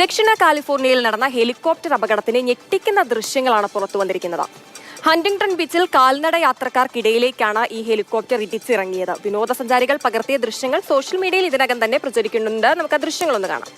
ദക്ഷിണ കാലിഫോർണിയയിൽ നടന്ന ഹെലികോപ്റ്റർ അപകടത്തിന് ഞെട്ടിക്കുന്ന ദൃശ്യങ്ങളാണ് പുറത്തു വന്നിരിക്കുന്നത്. ഹണ്ടിംഗ്ടൺ ബീച്ചിൽ കാൽനട യാത്രക്കാർക്കിടയിലേക്കാണ് ഈ ഹെലികോപ്റ്റർ ഇടിച്ചിറങ്ങിയത്. വിനോദസഞ്ചാരികൾ പകർത്തിയ ദൃശ്യങ്ങൾ സോഷ്യൽ മീഡിയയിൽ ഇതിനകം തന്നെ പ്രചരിക്കുന്നുണ്ട്. നമുക്ക് ആ ദൃശ്യങ്ങളൊന്ന് കാണാം.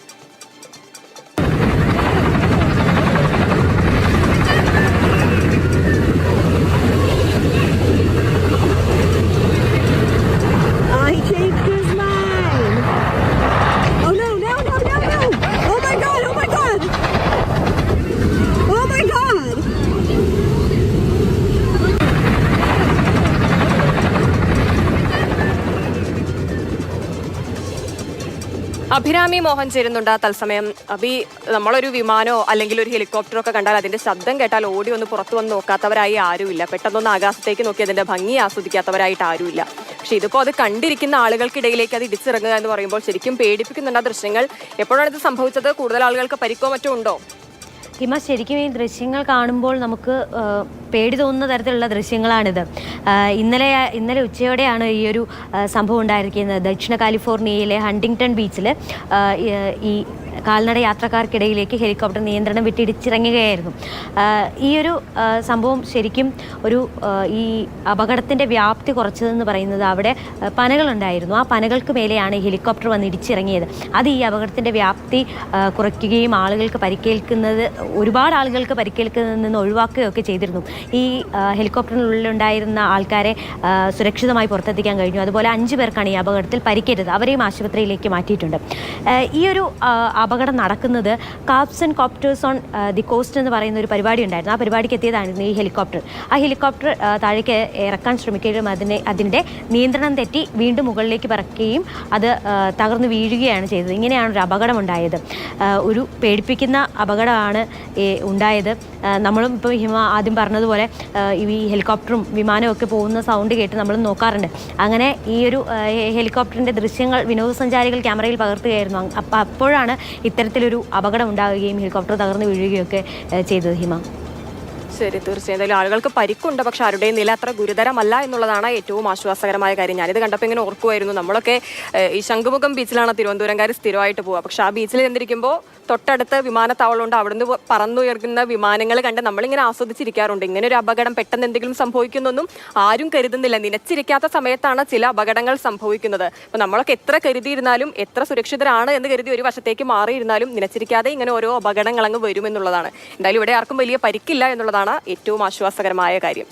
അഭിരാമി മോഹൻ ചേരുന്നുണ്ട് തത്സമയം. അഭി നമ്മളൊരു വിമാനോ അല്ലെങ്കിൽ ഒരു ഹെലികോപ്റ്ററോ ഒക്കെ കണ്ടാൽ അതിന്റെ ശബ്ദം കേട്ടാൽ ഓടി ഒന്ന് പുറത്തു വന്ന് നോക്കാത്തവരായി ആരുമില്ല. പെട്ടെന്നൊന്ന് ആകാശത്തേക്ക് നോക്കി അതിന്റെ ഭംഗി ആസ്വദിക്കാത്തവരായിട്ട് ആരുമില്ല. പക്ഷെ ഇതിപ്പോ അത് കണ്ടിരിക്കുന്ന ആളുകൾക്കിടയിലേക്ക് അത് ഇടിച്ചിറങ്ങുക എന്ന് പറയുമ്പോൾ ശരിക്കും പേടിപ്പിക്കുന്നുണ്ട് ആ ദൃശ്യങ്ങൾ. എപ്പോഴാണ് ഇത് സംഭവിച്ചത്? കൂടുതൽ ആളുകൾക്ക് പരിക്കോ മറ്റോ ഉണ്ടോ? ഹിമ ശരിക്കും ഈ ദൃശ്യങ്ങൾ കാണുമ്പോൾ നമുക്ക് പേടി തോന്നുന്ന തരത്തിലുള്ള ദൃശ്യങ്ങളാണിത്. ഇന്നലെ ഇന്നലെ ഉച്ചയോടെയാണ് ഈ ഒരു സംഭവം ഉണ്ടായിരിക്കുന്നത്. ദക്ഷിണ കാലിഫോർണിയയിലെ ഹണ്ടിങ്ടൺ ബീച്ചിൽ ഈ കാൽനട യാത്രക്കാർക്കിടയിലേക്ക് ഹെലികോപ്റ്റർ നിയന്ത്രണം വിട്ടിടിച്ചിറങ്ങുകയായിരുന്നു. ഈ ഒരു സംഭവം ശരിക്കും ഒരു ഈ അപകടത്തിന്റെ വ്യാപ്തി കുറച്ചതെന്ന് പറയുന്നത് അവിടെ പനകളുണ്ടായിരുന്നു. ആ പനകൾക്ക് മേലെയാണ് ഹെലികോപ്റ്റർ വന്ന് ഇടിച്ചിറങ്ങിയത്. അത് ഈ അപകടത്തിന്റെ വ്യാപ്തി കുറയ്ക്കുകയും ആളുകൾക്ക് പരിക്കേൽക്കുന്നത് ഒരുപാട് ആളുകൾക്ക് പരിക്കേൽക്കുന്നതിൽ നിന്ന് ഒഴിവാക്കുകയൊക്കെ ചെയ്തിരുന്നു. ഈ ഹെലികോപ്റ്ററിനുള്ളിലുണ്ടായിരുന്ന ആൾക്കാരെ സുരക്ഷിതമായി പുറത്തെത്തിക്കാൻ കഴിഞ്ഞു. അതുപോലെ അഞ്ച് പേർക്കാണ് ഈ അപകടത്തിൽ പരിക്കേറ്റത്. അവരെയും ആശുപത്രിയിലേക്ക് മാറ്റിയിട്ടുണ്ട്. ഈ ഒരു ആ, അപകടം നടക്കുന്നത് caps and copters on the coast എന്ന് പറയുന്ന ഒരു പരിപാടി ഉണ്ടായിരുന്നു. ആ പരിപാടിക്ക് എത്തിയതായിരുന്നു ഈ ഹെലികോപ്റ്റർ ആ ഹെലികോപ്റ്റർ താഴേക്ക് ഇറക്കാൻ ശ്രമിക്കുകയും അതിനെ അതിന്റെ നിയന്ത്രണം തെറ്റി വീണ്ടും മുകളിലേക്ക് പറക്കുകയും അത് ആ, തകർന്നു വീഴുകയാണ് ചെയ്തത്. ഇങ്ങനെയാണ് ഒരു അപകടം ഉണ്ടായത് ഒരു പേടിപ്പിക്കുന്ന അപകടമാണ് ഉണ്ടായത്. നമ്മളും ഇപ്പോൾ ഹിമ ആദ്യം പറഞ്ഞതുപോലെ ഈ ഹെലികോപ്റ്ററും വിമാനവും ഒക്കെ പോകുന്ന സൗണ്ട് കേട്ട് നമ്മൾ നോക്കാറുണ്ട്. അങ്ങനെ ഈ ഒരു ഹെലികോപ്റ്ററിന്റെ ദൃശ്യങ്ങൾ വിനോദസഞ്ചാരികൾ ക്യാമറയിൽ പകർത്തുകയായിരുന്നു. അപ്പോൾ അപ്പോഴാണ് ഇത്തരത്തിലൊരു അപകടം ഉണ്ടാകുകയും ഹെലികോപ്റ്റർ തകർന്നു വീഴുകയൊക്കെ ചെയ്തത് ഹിമ. ശരി തീർച്ചയായും. എന്തായാലും ആളുകൾക്ക് പരിക്കുണ്ട് പക്ഷെ ആരുടെയും നില അത്ര ഗുരുതരമല്ല എന്നുള്ളതാണ് ഏറ്റവും ആശ്വാസകരമായ കാര്യം. ഞാനിത് കണ്ടപ്പോൾ ഇങ്ങനെ ഓർക്കുമായിരുന്നു നമ്മളൊക്കെ ഈ ശംഖുമുഖം ബീച്ചിലാണ് തിരുവനന്തപുരംകാർ സ്ഥിരമായിട്ട് പോവുക. പക്ഷെ ആ ബീച്ചിൽ ചെന്നിരിക്കുമ്പോൾ തൊട്ടടുത്ത് വിമാനത്താവളമുണ്ട്. അവിടുന്ന് പറന്നുയർക്കുന്ന വിമാനങ്ങൾ കണ്ട് നമ്മളിങ്ങനെ ആസ്വദിച്ചിരിക്കാറുണ്ട്. ഇങ്ങനെ ഒരു അപകടം പെട്ടെന്ന് എന്തെങ്കിലും സംഭവിക്കുന്നൊന്നും ആരും കരുതുന്നില്ല. നിലച്ചിരിക്കാത്ത സമയത്താണ് ചില അപകടങ്ങൾ സംഭവിക്കുന്നത്. അപ്പോൾ നമ്മളൊക്കെ എത്ര കരുതിയിരുന്നാലും എത്ര സുരക്ഷിതരാണ് എന്ന് കരുതി ഒരു വശത്തേക്ക് മാറിയിരുന്നാലും നിലച്ചിരിക്കാതെ ഇങ്ങനെ ഓരോ അപകടങ്ങൾ അങ്ങ് വരുമെന്നുള്ളതാണ്. എന്തായാലും ഇവിടെ ആർക്കും വലിയ പരിക്കില്ല എന്നുള്ളതാണ് ഏറ്റവും ആശ്വാസകരമായ കാര്യം.